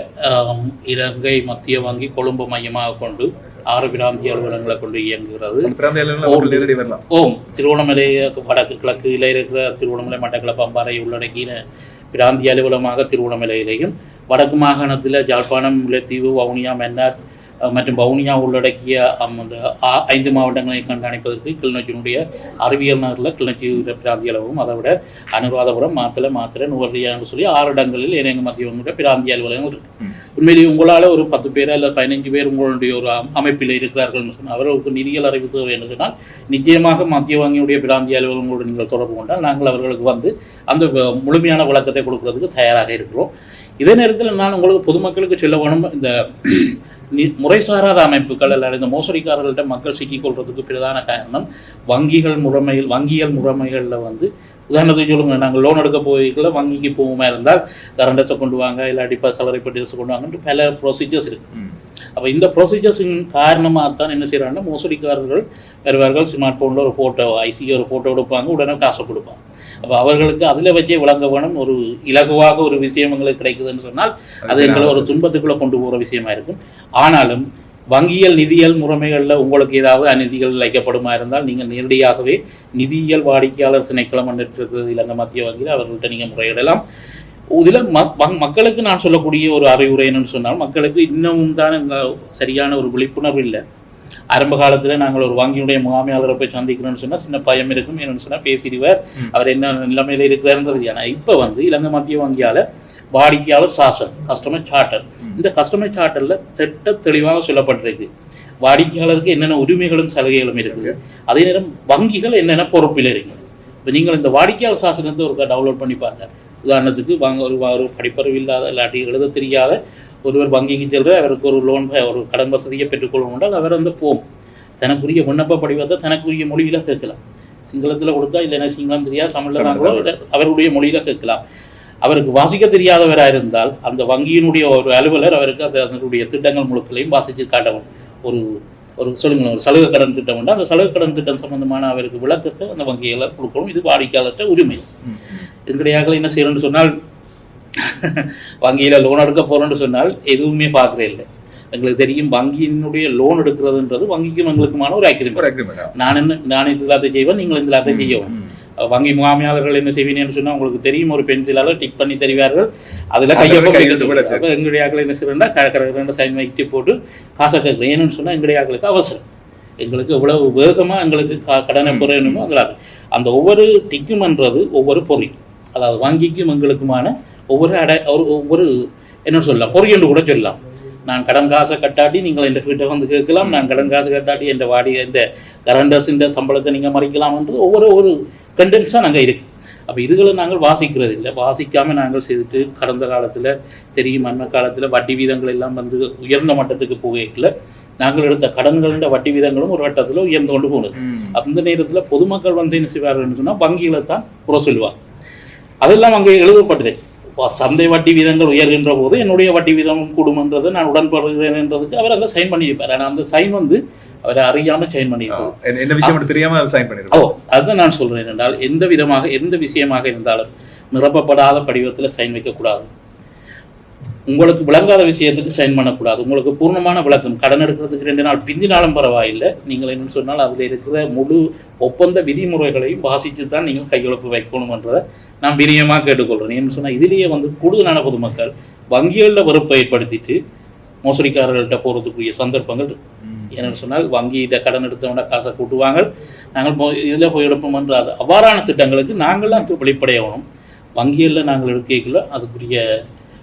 இலங்கை மத்திய வங்கி கொழும்பு மையமாக கொண்டு ஆறு பிராந்திய அலுவலகங்களை கொண்டு இயங்குகிறது. ஓம். திருவண்ணாமலை வடக்கு கிழக்கில் இருக்கிற திருவண்ணாமலை மட்டக்களப்பு அம்பாறை உள்ளடக்கின பிராந்திய அலுவலகமாக திருவண்ணாமலையிலேயும் வடக்கு மாகாணத்தில் ஜாழ்ப்பாணம் முல்லைத்தீவு வவுனியா மன்னார் மற்றும் வவுனியா உள்ளடக்கிய அம், அந்த ஐந்து மாவட்டங்களை கண்காணிப்பதற்கு கிளிநொச்சியினுடைய அறிவியல் நகரில் கிளிநொச்சி பிராந்திய அலுவலகம் அதை விட அனுராதபுரம் மாத்தளை மாத்திரை நுவர்லியான்னு சொல்லி ஆறு இடங்களில் இணையங்க மத்திய பிராந்திய அலுவலகங்கள் இருக்கு. உண்மையிலேயே உங்களால் ஒரு பத்து பேர் அல்லது பதினஞ்சு பேர் உங்களுடைய ஒரு அம்- அமைப்பில் இருக்கிறார்கள்னு சொன்னால் அவர்களுக்கு நிதியியல் அறிவு தேவை என்று சொன்னால் நிச்சயமாக மத்திய வங்கியுடைய பிராந்திய அலுவலகங்களோடு நீங்கள் தொடர்பு கொண்டால் நாங்கள் அவர்களுக்கு வந்து அந்த முழுமையான விளக்கத்தை கொடுக்கறதுக்கு தயாராக இருக்கிறோம் இதே நேரத்தில் நான் உங்களுக்கு பொதுமக்களுக்கு சொல்ல வேணும் இந்த முறைசாராத அமைப்புகள் அல்லது இந்த மோசடிக்காரர்கள்ட்ட மக்கள் சிக்கிக்கொள்றதுக்கு பிரதான காரணம் வங்கிகள் முறைமையில் வங்கியல் முறைமைகளில் வந்து உதாரணத்துக்கு சொல்லுங்க நாங்கள் லோன் எடுக்க போய்க்குள்ள வங்கிக்கு போகுமா இருந்தால் கரண்டஸை கொண்டு வாங்க இல்லாட்டி இப்போ சலரை பட்டியல்ஸை கொண்டு வாங்கன்ட்டு பல ப்ரொசீஜர்ஸ் இருக்குது. அப்போ இந்த ப்ரொசீஜர்ஸின் காரணமாக தான் என்ன செய்கிறாங்கன்னா மோசடிக்காரர்கள் வருவார்கள் ஸ்மார்ட் ஃபோனில் ஒரு ஃபோட்டோ ஐசி ஒரு ஃபோட்டோ எடுப்பாங்க உடனே காசை கொடுப்பாங்க அப்போ அவர்களுக்கு அதில் வச்சே விளங்க வேணும். ஒரு இலகுவாக ஒரு விஷயம் எங்களுக்கு கிடைக்குதுன்னு சொன்னால் அது எங்களை ஒரு துன்பத்துக்குள்ளே கொண்டு போகிற விஷயமா இருக்கும். ஆனாலும் வங்கியல் நிதியியல் முறைமைகளில் உங்களுக்கு ஏதாவது அநீதிகள் இழைக்கப்படுமா இருந்தால் நீங்கள் நேரடியாகவே நிதியியல் வாடிக்கையாளர் திணைக்களம் இருக்கிறது இலங்கை மத்திய வங்கியில் அவர்கள்ட்ட நீங்கள் முறையிடலாம். இதில் மக்களுக்கு நான் சொல்லக்கூடிய ஒரு அறிவுரை என்னன்னு சொன்னால் மக்களுக்கு இன்னமும் தான் சரியான ஒரு விழிப்புணர்வு இல்லை. ஆரம்ப காலத்தில் நாங்கள் ஒரு வங்கியுடைய முகாமையாளரை போய் சந்திக்கணும்னு சொன்னால் சின்ன பயம் இருக்கும். என்னன்னு சொன்னால் பேசிடுவார். அவர் என்ன நிலைமையில் இருக்கிறாருன்றது ஆனால் இப்போ வந்து இலங்கை மத்திய வங்கியால் வாடிக்கையாளர் சாசன் கஸ்டமர் சார்ட்டர். இந்த கஸ்டமர் சார்ட்டரில் திட்ட தெளிவாக சொல்லப்பட்டிருக்கு. வாடிக்கையாளருக்கு என்னென்ன உரிமைகளும் சலுகைகளும் இருக்குது. அதே நேரம் வங்கிகள் என்னென்ன பொறுப்பில் இருக்கு இப்போ நீங்கள் இந்த வாடிக்கையாளர் சாசனத்தை ஒரு டவுன்லோட் பண்ணி பார்த்தா உதாரணத்துக்கு வாங்க ஒரு ஒரு படிப்பறிவு இல்லாத இல்லாட்டி எழுத தெரியாத ஒருவர் வங்கிக்கு செல்ற அவருக்கு ஒரு லோன் ஒரு கடன் வசதியை பெற்றுக்கொள்ளணும் என்றால் அவர் வந்து போம் தனக்குரிய விண்ணப்ப படிவத்தை தனக்குரிய மொழியில் கேட்கலாம். சிங்களத்தில் கொடுத்தா இல்லைன்னா சிங்களம் தெரியாது தமிழில் தான் கூட இல்ல அவருடைய மொழியில் கேட்கலாம். அவருக்கு வாசிக்க தெரியாதவராக இருந்தால் அந்த வங்கியினுடைய ஒரு அலுவலர் அவருக்கு அந்த அதனுடைய திட்டங்கள் முழுக்களையும் வாசித்து காட்டவும். ஒரு ஒரு சொல்லுங்களேன் ஒரு சலுகை கடன் திட்டம் உண்டு அந்த சலுகை கடன் திட்டம் சம்பந்தமான அவருக்கு விளக்கத்தை அந்த வங்கிகளை கொடுக்கணும் இது வாடிக்கையாளர்கிட்ட உரிமை. எங்களுடைய என்ன செய்யணும்னு சொன்னால் வங்கியில் லோன் எடுக்க போகிறோம்னு சொன்னால் எதுவுமே பார்க்குறே இல்லை. எங்களுக்கு தெரியும் வங்கியினுடைய லோன் எடுக்கிறதுன்றது வங்கிக்கும் எங்களுக்குமான ஒரு அக்ரிமெண்ட் நான் என்ன நான் இந்த எல்லாத்தையும் செய்வேன் நீங்கள் இந்த எல்லாத்தையும் செய்யவும். வங்கி முகாமையாளர்கள் என்ன செய்வீங்கன்னு சொன்னா உங்களுக்கு தெரியும் ஒரு பென்சிலால டிக் பண்ணி தருவார்கள். அதுல அதுல கையொப்பம் எங்களுடைய ஆக்கள் என்ன செய்யறா கரெக்டாக சைன் வைத்து போட்டு காசை கேட்குறேன் ஏன்னு சொன்னா எங்களுடைய ஆக்களுக்கு அவசரம். எங்களுக்கு எவ்வளவு வேகமா எங்களுக்கு க- கடனை பெறணுமோ அங்களாது அந்த ஒவ்வொரு டிக்கும்ன்றது ஒவ்வொரு பொறி அதாவது வங்கிக்கும் எங்களுக்குமான ஒவ்வொரு அடை ஒரு ஒவ்வொரு என்ன சொல்லலாம் பொறி என்று கூட சொல்லலாம். நான் கடன் காசை கட்டாட்டி நீங்கள் என் வீட்டை வந்து கேட்கலாம் நான் கடன் காசு கட்டாட்டி என் வாடி இந்த கரண்டர்ஸின் சம்பளத்தை நீங்கள் மறிக்கலாம்ன்றது ஒவ்வொரு ஒரு கண்டென்ஸாக நாங்கள் இருக்கு. அப்போ இதுகளை நாங்கள் வாசிக்கிறது இல்லை. வாசிக்காமல் நாங்கள் செய்துட்டு கடந்த காலத்தில் தெரியும் அண்மை காலத்தில் வட்டி வீதங்கள் எல்லாம் வந்து உயர்ந்த மட்டத்துக்கு போகல நாங்கள் எடுத்த கடன்களின் வட்டி வீதங்களும் ஒரு வட்டத்தில் உயர்ந்து கொண்டு போனது. அந்த நேரத்தில் பொதுமக்கள் வந்து என்ன செய்வார்கள்னு சொன்னால் வங்கிகளை தான் புற சொல்லுவாங்க. அதெல்லாம் அங்கே எழுதப்பட்டது. சந்தை வட்டி வீதங்கள் உயர்கின்ற போது என்னுடைய வட்டி வீதம் கூடுமன்றதை நான் உடன்படுகிறேன் என்றதுக்கு அவர் அங்கே சைன் பண்ணியிருப்பார். ஆனால் அந்த சைன் வந்து அவரை அறியாமல் சைன் பண்ணியிருப்பார். என்ன- விஷயம் மட்டும் தெரியாம சைன் ஓ பண்ணிருக்கோம் அதுதான் நான் சொல்கிறேன் என்றால் எந்த விதமாக எந்த விஷயமாக இருந்தாலும் நிரப்பப்படாத படிவத்தில் சைன் வைக்கக்கூடாது. உங்களுக்கு விளங்காத விஷயத்துக்கு சைன் பண்ணக்கூடாது. உங்களுக்கு பூர்ணமான விளக்கம். கடன் எடுக்கிறதுக்கு ரெண்டு நாள் பிந்தினாலும் பரவாயில்லை. நீங்கள் என்ன சொன்னால் அதில் இருக்கிற முழு ஒப்பந்த விதிமுறைகளையும் வாசித்து தான் நீங்கள் கையெழுப்பு வைக்கணுமன்றதை நான் வினியமாக கேட்டுக்கொள்கிறேன். ஏன்னு சொன்னால் இதிலேயே வந்து கூடுதலான பொதுமக்கள் வங்கிகளில் வெறுப்பை ஏற்படுத்திட்டு மோசடிக்காரர்கள்ட்ட போகிறதுக்குரிய சந்தர்ப்பங்கள் என்னென்னு சொன்னால் வங்கியிட்ட கடன் எடுத்தவங்க காசை கூட்டுவாங்க. நாங்கள் இதில் போய் எடுப்போம்ன்ற அது அவ்வாறான திட்டங்களுக்கு நாங்களாம் வெளிப்படையாகணும். வங்கிகளில் நாங்கள் எடுக்கல அதுக்குரிய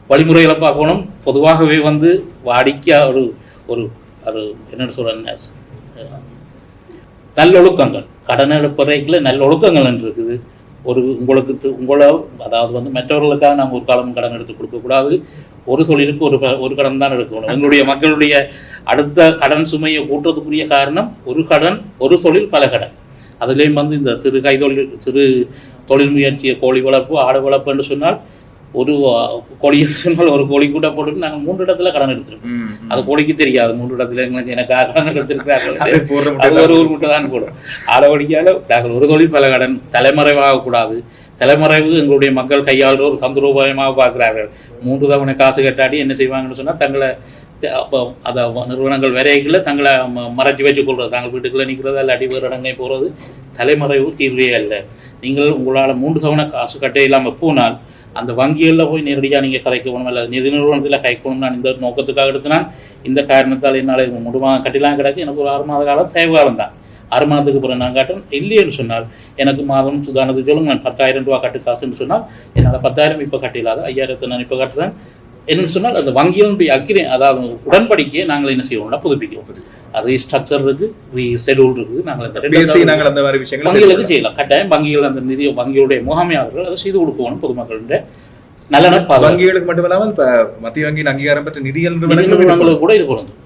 வழிமுறைகளை பார்க்கணும். பொதுவாகவே வந்து வாடிக்கையா ஒரு ஒரு ஒரு என்னென்னு சொல்கிறேன் நல்லொழுக்கங்கள். கடன் எடுப்பறைக்குள்ள நல்லொழுக்கங்கள் என்று இருக்குது. ஒரு உங்களுக்கு உங்களை அதாவது வந்து மற்றவர்களுக்காக நாங்கள் ஒரு காலம் கடன் எடுத்து கொடுக்கக்கூடாது ஒரு தொழிலுக்கு ஒரு க- ஒரு கடன் தான் எடுக்கணும். எங்களுடைய மக்களுடைய அடுத்த கடன் சுமையை கூட்டுறதுக்குரிய காரணம் ஒரு கடன் ஒரு தொழில் பல கடன். அதுலேயும் வந்து இந்த சிறு கைத்தொழில் சிறு தொழில் முயற்சியை கோழி வளர்ப்பு ஆடு வளர்ப்பு என்று சொன்னால் ஒரு கோழின்னு சொன்னால் ஒரு கோழி கூட போட்டு நாங்கள் மூன்று இடத்துல கடன் எடுத்துருக்கோம். அது கோழிக்கு தெரியாது. மூன்று இடத்துல எங்களுக்கு எனக்கு கடன் எடுத்திருக்கிறார்கள் அது ஒரு ஊர் மட்டும் தான் போடும் ஆடவடிக்கால நாங்கள் ஒரு தொழில் பல கடன் தலைமறைவாக கூடாது. தலைமறைவு எங்களுடைய மக்கள் கையாளுற ஒரு தந்திரோபாயமாக பார்க்கிறார்கள். மூன்று தவணை காசு கட்டாடி என்ன செய்வாங்கன்னு சொன்னால் தங்களை அப்போ அதை நிறுவனங்கள் விரைகளில் தங்களை மறைச்சு வச்சுக் கொள்வது தாங்கள் வீட்டுக்குள்ளே நிற்கிறது இல்லாட்டி வேறு இடங்கை போகிறது தலைமறைவு தீர்வே அல்ல. நீங்கள் உங்களால் மூன்று தவணை காசு கட்ட இல்லாமல் போனால் அந்த வங்கிகளில் போய் நேரடியாக நீங்கள் கலைக்கணும் அல்லது நிதி நிறுவனத்தில் கைக்கணும் நான் இந்த நோக்கத்துக்காக எடுத்தினால் இந்த காரணத்தால் என்னால் இது முடிவாக கட்டிலாம் கிடக்கு. எனக்கு ஒரு ஆறு மாத காலம் தேவைகாலம் தான் ஆறு மாதத்துக்கு பிறகு நான் காட்டுறேன் இல்லைன்னு சொன்னால் எனக்கு மாதம் சுதாரணத்துக்கு சொல்லும் நான் பத்தாயிரம் ரூபா கட்டு காசுன்னு சொன்னால் என்னால் பத்தாயிரம் இப்போ கட்டிலாத ஐயாயிரத்தை நான் இப்போ கட்டுறேன். என்னன்னு சொன்னால் அந்த வங்கியினுடைய அக்ரி அதாவது உடன்படிக்கையை நாங்கள் என்ன செய்வோம்னா புதுப்பிக்கிறோம். அது ஸ்ட்ரக்சர் இருக்கு ஷெடியூல் இருக்குது நாங்கள் பேசி நாங்கள் அந்த மாதிரி விஷயங்களை வங்கிகளுக்கு செய்யலாம். கட்டாயம் வங்கிகள் அந்த நிதி வங்கியுடைய முகாமையாளர்கள் அதை செய்து கொடுக்கணும் பொதுமக்களுடைய பாதுகாப்பு வங்கிகளுக்கு மட்டுமில்லாமல் இப்ப மத்திய வங்கியின் அங்கீகாரம் பெற்ற நிதியல் நிதி நிறுவனங்கள் நிறுவனங்களுக்கு கூட இது பொருந்தும்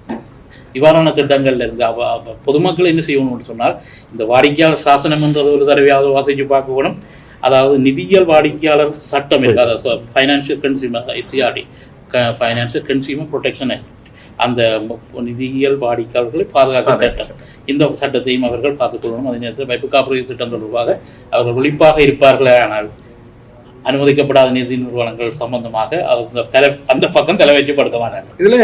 இவ்வாறான திட்டங்கள்ல இருந்து அவ பொதுமக்கள் என்ன செய்யணும்னு சொன்னால் இந்த வாடிக்கையாளர் சாசனம் என்றது ஒரு தடவையாவது வாசிச்சு பார்க்கணும். அதாவது நிதியியல் வாடிக்கையாளர் சட்டம் இருக்கு அதாவது ஃபைனான்சியல் கன்சியூமர் எச்சிஆர்டி ஃபைனான்சியல் கன்சியூமர் ப்ரொடெக்ஷன் ஆக்ட் அந்த நிதியியல் வாடிக்கையாளர்களை பாதுகாக்கும் சட்டம் இந்த சட்டத்தையும் அவர்கள் பார்த்துக்கொள்ளணும் அதே நேரத்தில் வைப்பு காப்புறுதி திட்டம் தொடர்பாக அவர்கள் விழிப்பாக இருப்பார்களே ஆனால் அனுமதிக்கப்படாத நிதி நிறுவனங்கள் சம்பந்தமாக அவங்க தலை அந்த பக்கம் தலை வைக்கப்படுத்த மாட்டார்கள் இதுல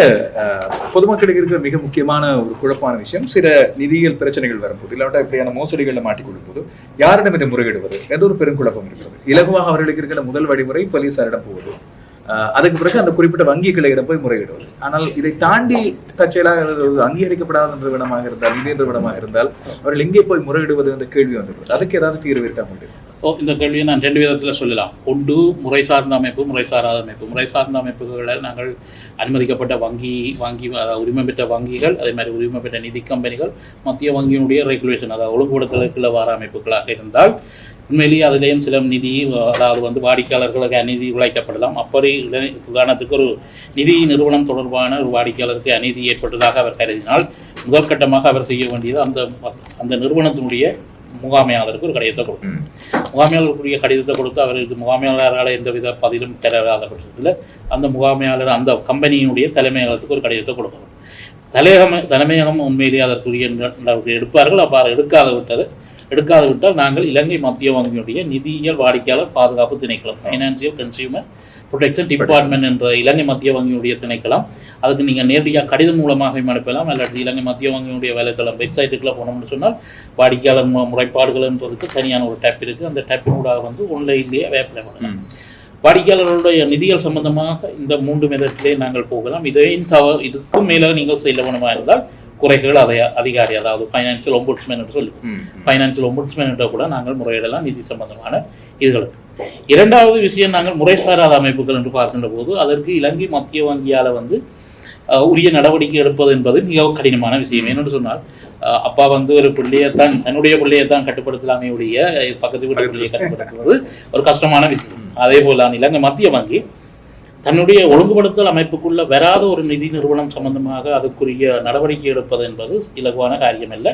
பொதுமக்களுக்கு இருக்கிற மிக முக்கியமான ஒரு குழப்பான விஷயம் சில நிதியியல் பிரச்சனைகள் வரும்போது இல்லாவிட்டா இப்படியான மோசடிகளில் மாட்டிக்கொள்ளும் போது யாரிடம் இதை முறையிடுவது? என்ற ஒரு பெருங்குழப்பம் இருக்கிறது? இலகுவாக அவர்களுக்கு இருக்கிற முதல் வழிமுறை போலீசாரிடம் போவது. அதுக்கு பிறகு அந்த குறிப்பிட்ட வங்கி போய் முறையிடும். ஆனால் இதை தாண்டி தற்செயலாக ஒரு அங்கீகரிக்கப்படாத நிறுவனமாக இருந்தால் நிதி நிறுவனமாக இருந்தால் அவர்கள் எங்கே போய் முறையிடுவது என்ற கேள்வி வந்துள்ளது அதுக்கு ஏதாவது தீர்வு இருக்கா முடியும் ஓ இந்த கேள்வியை நான் ரெண்டு விதத்தில் சொல்லலாம். ஒன்று முறை சார்ந்த அமைப்பு முறை சாராத அமைப்பு. முறை சார்ந்த அமைப்புகளை நாங்கள் அனுமதிக்கப்பட்ட வங்கி வங்கி அதாவது உரிமை பெற்ற வங்கிகள் அதே மாதிரி உரிமை பெற்ற நிதி கம்பெனிகள் மத்திய வங்கியினுடைய ரெகுலேஷன் அதாவது ஒழுங்குபடுத்தலுக்குள்ள வார அமைப்புகளாக இருந்தால் உண்மையிலேயே அதிலேயும் சில நிதி அதாவது வந்து வாடிக்கையாளர்களுக்கு அநீதி விளைக்கப்படலாம் அப்படி உதாரணத்துக்கு ஒரு நிதி நிறுவனம் தொடர்பான ஒரு வாடிக்கையாளருக்கு அநீதி ஏற்பட்டதாக அவர் கருதினால் முதல் கட்டமாக அவர் செய்ய வேண்டியது அந்த அந்த நிறுவனத்தினுடைய முகாமையாளருக்கு ஒரு கடிதத்தை கொடுக்கணும் முகாமையாளருக்குரிய கடிதத்தை கொடுத்து அவருக்கு முகாமையாளரால் எந்தவித பதிலும் தராத பட்சத்தில் அந்த முகாமையாளர் அந்த கம்பெனியினுடைய தலைமையகத்துக்கு ஒரு கடிதத்தை கொடுக்கணும் தலையகம் தலைமையகம் உண்மையிலேயே அதற்குரிய நடவடிக்கை எடுப்பார்கள். அவ்வாறு எடுக்காது விட்டது. எடுக்காது விட்டால் நாங்கள் இலங்கை மத்திய வங்கியுடைய நிதியியல் வாடிக்கையாளர் பாதுகாப்பு திணைக்களம் ஃபைனான்சியல் கன்சியூமர் ப்ரொடெக்ஷன் டிபார்ட்மெண்ட் என்ற இலங்கை மத்திய வங்கியுடைய திணைக்களம். அதுக்கு நீங்கள் நேரடியாக கடிதம் மூலமாக அனுப்பலாம் அல்லது இலங்கை மத்திய வங்கியுடைய வேலைத்தளம் வெப்சைட்டுக்குள்ள போனோம்னு சொன்னால் வாடிக்கையாளர் முறைப்பாடுகள் என்பதற்கு தனியான ஒரு டேப் இருக்குது அந்த டேப்பினூடாக வந்து ஒன்லைன்லேயே வேப்பிலை பண்ணலாம் வாடிக்கையாளர்களுடைய நிதிகள் சம்பந்தமாக இந்த மூன்று விதத்திலே நாங்கள் போகலாம். இதையும் தவ இதுக்கும் மேலே நீங்கள் வேணுமா இருந்தால் குறைகள் அதை அதிகாரி அதாவது ஃபைனான்சியல் ஒம்புட்ஸ்மேன் என்று சொல்லி ஃபைனான்சியல் ஒம்புட்ஸ்மேன் என்ற கூட நாங்கள் முறையிடலாம் நிதி சம்பந்தமான இதுகளுக்கு. இரண்டாவது விஷயம் நாங்கள் முறை சாராத அமைப்புகள் என்று பார்க்கின்ற போது அதற்கு இலங்கை மத்திய வங்கியால் வந்து உரிய நடவடிக்கை எடுப்பது என்பது மிகவும் கடினமான விஷயம். என்னென்னு சொன்னால் அப்பா வந்து ஒரு பிள்ளையைத்தான் தன்னுடைய பிள்ளையைத்தான் கட்டுப்படுத்தலாமே அஹ், பக்கத்து வீட்டு பிள்ளையை கட்டுப்படுத்துவது ஒரு கஷ்டமான விஷயம். அதே போல இலங்கை மத்திய வங்கி தன்னுடைய ஒழுங்குபடுத்தல் அமைப்புக்குள்ள வராத ஒரு நிதி நிறுவனம் சம்பந்தமாக அதற்குரிய நடவடிக்கை எடுப்பது என்பது இலகுவான காரியம் இல்லை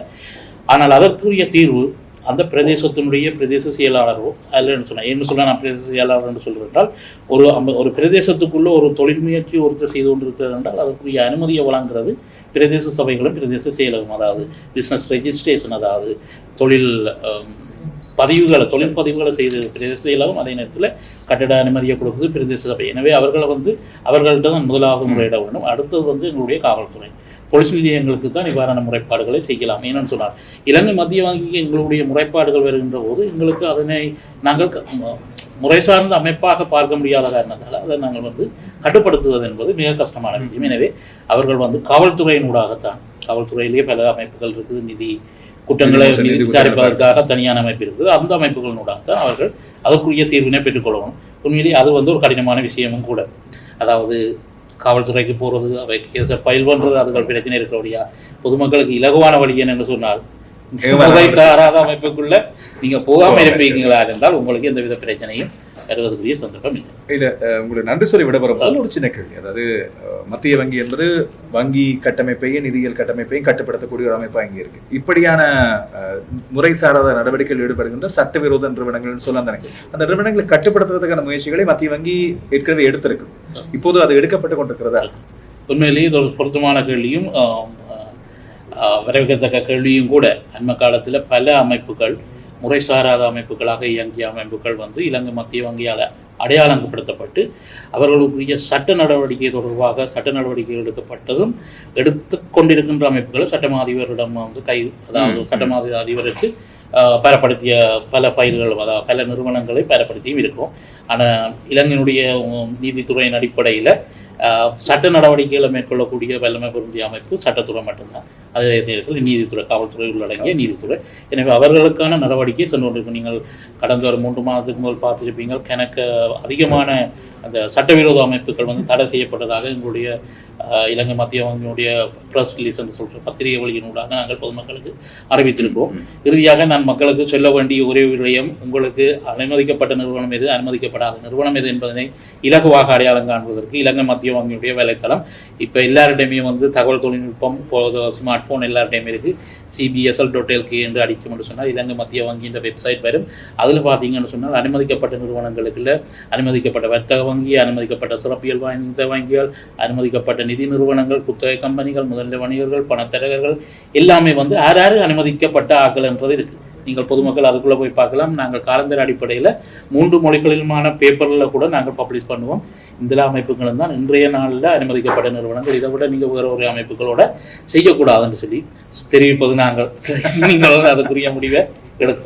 ஆனால் அதற்குரிய தீர்வு அந்த பிரதேசத்தினுடைய பிரதேச செயலாளரோ அல்ல என்ன சொன்னால் என்ன சொல்ல நான் பிரதேச செயலாளர் என்று சொல்கிறேன் ஒரு அம்ப- ஒரு பிரதேசத்துக்குள்ளே ஒரு தொழில் முயற்சி ஒருத்தர் செய்து கொண்டிருக்கிறது என்றால் அதற்குரிய அனுமதியை வழங்குறது பிரதேச சபைகளும் பிரதேச செயலகம் அதாவது பிஸ்னஸ் ரெஜிஸ்ட்ரேஷன் அதாவது தொழில் பதிவுகளை தொழில் பதிவுகளை செய்து பிரதேச அதே நேரத்தில் கட்டட அனுமதியை கொடுக்குது பிரதேச சபை. எனவே அவர்களை வந்து அவர்கள்ட்ட தான் முதலாவது முறையிட வேண்டும். அடுத்தது வந்து எங்களுடைய காவல்துறை. போலீஸ் நிலையங்களுக்கு தான் இவ்வாறான முறைப்பாடுகளை செய்யலாம். ஏன்னு சொன்னார் இலங்கை மத்திய வங்கிக்கு எங்களுடைய முறைப்பாடுகள் வருகின்ற போது எங்களுக்கு அதனை நாங்கள் முறை சார்ந்த அமைப்பாக பார்க்க முடியாத காரணத்தால் அதை நாங்கள் வந்து கட்டுப்படுத்துவது என்பது மிக கஷ்டமான விஷயம். எனவே அவர்கள் வந்து காவல்துறையினூடாகத்தான் காவல்துறையிலேயே பல அமைப்புகள் இருக்குது. நிதி குற்றங்களை விசாரிப்பதற்காக தனியான அமைப்பு இருக்குது. அந்த அமைப்புகளினூடாக தான் அவர்கள் அதற்குரிய தீர்வினை பெற்றுக்கொள்ளணும். உண்மையிலேயே அது வந்து ஒரு கடினமான விஷயமும் கூட. அதாவது காவல்துறைக்கு போகிறது அவை கேஸை ஃபைல் பண்ணுறது அதுகள் பிரச்சனை இருக்கிறபடியா பொதுமக்களுக்கு இலகுவான வழி என்னன்னு சொன்னால் சாராத அமைப்புக்குள்ள நீங்க போகாம இருப்பீங்களா என்றால் உங்களுக்கு எந்தவித பிரச்சனையும் வருவதற்குரிய சந்தர்ப்பம் இல்லை. இல்ல உங்களுக்கு நன்றி சொல்லி விட போது ஒரு சின்ன கேள்வி. அதாவது மத்திய வங்கி என்பது வங்கி கட்டமைப்பையும் நிதியியல் கட்டமைப்பையும் கட்டுப்படுத்தக்கூடிய ஒரு அமைப்பா இங்கே இருக்கு. இப்படியான முறை சாராத நடவடிக்கையில் ஈடுபடுகின்ற சட்டவிரோத நிறுவனங்கள்னு சொல்ல அந்த நிறுவனங்களை கட்டுப்படுத்துவதற்கான முயற்சிகளை மத்திய வங்கி ஏற்கனவே எடுத்திருக்கு. இப்போது அது எடுக்கப்பட்டு கொண்டிருக்கிறதா? உண்மையிலேயே இது ஒரு பொருத்தமான கேள்வியும் வரவேற்கத்தக்க கேள்வியும் கூட. அண்மை காலத்தில் பல அமைப்புகள் முறை சாராத அமைப்புகளாக இயங்கிய அமைப்புகள் வந்து இலங்கை மத்திய வங்கியால் அடையாளப்படுத்தப்பட்டு அவர்களுக்குரிய சட்ட நடவடிக்கை தொடர்பாக சட்ட நடவடிக்கை எடுக்கப்பட்டதும் எடுத்து கொண்டிருக்கின்ற அமைப்புகளை சட்டமா அதிபரிடம் வந்து கை அதாவது சட்டமா அதிபருக்கு ஆஹ், பெறப்படுத்திய பல ஃபைல்கள் அதாவது பல நிறுவனங்களை பெறப்படுத்தியும் இருக்கும். ஆனால் இலங்கையினுடைய நீதித்துறையின் அடிப்படையில் சட்ட நடவடிக்கைகளை மேற்கொள்ளக்கூடிய வல்லமை பொருந்திய அமைப்பு சட்டத்துறை மட்டும்தான். அதே நேரத்தில் நீதித்துறை காவல்துறை உள்ளடங்கிய நீதித்துறை. எனவே அவர்களுக்கான நடவடிக்கை சென்று கொண்டிருக்கும். நீங்கள் கடந்த ஒரு மூன்று மாதத்துக்கு முதல் பார்த்துருப்பீங்க கணக்கு அதிகமான அந்த சட்டவிரோத அமைப்புகள் வந்து தடை செய்யப்பட்டதாக எங்களுடைய இலங்கை மத்திய வங்கியினுடைய ப்ரெஸ் ரிலீஸ் என்று சொல்கிற பத்திரிகை வழியினூடாக நாங்கள் பொதுமக்களுக்கு அறிவித்திருக்கிறோம். இறுதியாக நான் மக்களுக்கு சொல்ல வேண்டிய ஒரே விடயம் உங்களுக்கு அனுமதிக்கப்பட்ட நிறுவனம் எது அனுமதிக்கப்படாத நிறுவனம் எது என்பதனை இலகுவாக அடையாளம் காண்பதற்கு இலங்கை மத்திய வங்கியுடைய வலைத்தளம். இப்போ எல்லார்டையுமே வந்து தகவல் தொழில்நுட்பம் இப்போது ஸ்மார்ட் ஃபோன் எல்லார்டையும் இருக்குது சிபிஎஸ்எல் டாட் எல்கே என்று அடிக்கும் என்று சொன்னால் இலங்கை மத்திய வங்கின்ற வெப்சைட் வரும். அதில் பார்த்தீங்கன்னு சொன்னால் அனுமதிக்கப்பட்ட நிறுவனங்களுக்குள்ள அனுமதிக்கப்பட்ட வர்த்தக வங்கி அனுமதிக்கப்பட்ட சிறப்பியல் வாய்ந்த வங்கிகள் அனுமதிக்கப்பட்ட நிதி நிறுவனங்கள் குத்தகை கம்பெனிகள் முதல் வணிகர்கள் பணத்தரகர்கள் எல்லாமே வந்து யார் அனுமதிக்கப்பட்ட ஆக்கள் என்றது இருக்குது நீங்கள் பொதுமக்கள் அதுக்குள்ளே போய் பார்க்கலாம். நாங்கள் காலந்தர அடிப்படையில் மூன்று மொழிகளிலுமான பேப்பரில் கூட நாங்கள் பப்ளிஷ் பண்ணுவோம். இந்த அமைப்புகளும் தான் இன்றைய நாளில் அனுமதிக்கப்பட்ட நிறுவனங்கள். இதை விட நீங்கள் வேறு ஒரு அமைப்புகளோட செய்யக்கூடாதுன்னு சொல்லி தெரிவிப்பது நாங்கள். நீங்கள் அதுக்குரிய முடிவை வேண்டும்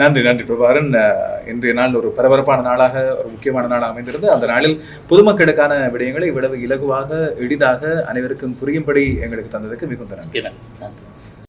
நன்றி நன்றி. பிரபாகரன் இன்றைய நாள் ஒரு பரபரப்பான நாளாக ஒரு முக்கியமான நாளாக அமைந்திருந்தது. அந்த நாளில் பொதுமக்களுக்கான விடயங்களை இவ்வளவு இலகுவாக எளிதாக அனைவருக்கும் புரியும்படி எங்களுக்கு தந்ததுக்கு மிகுந்த நன்றி. நன்றி.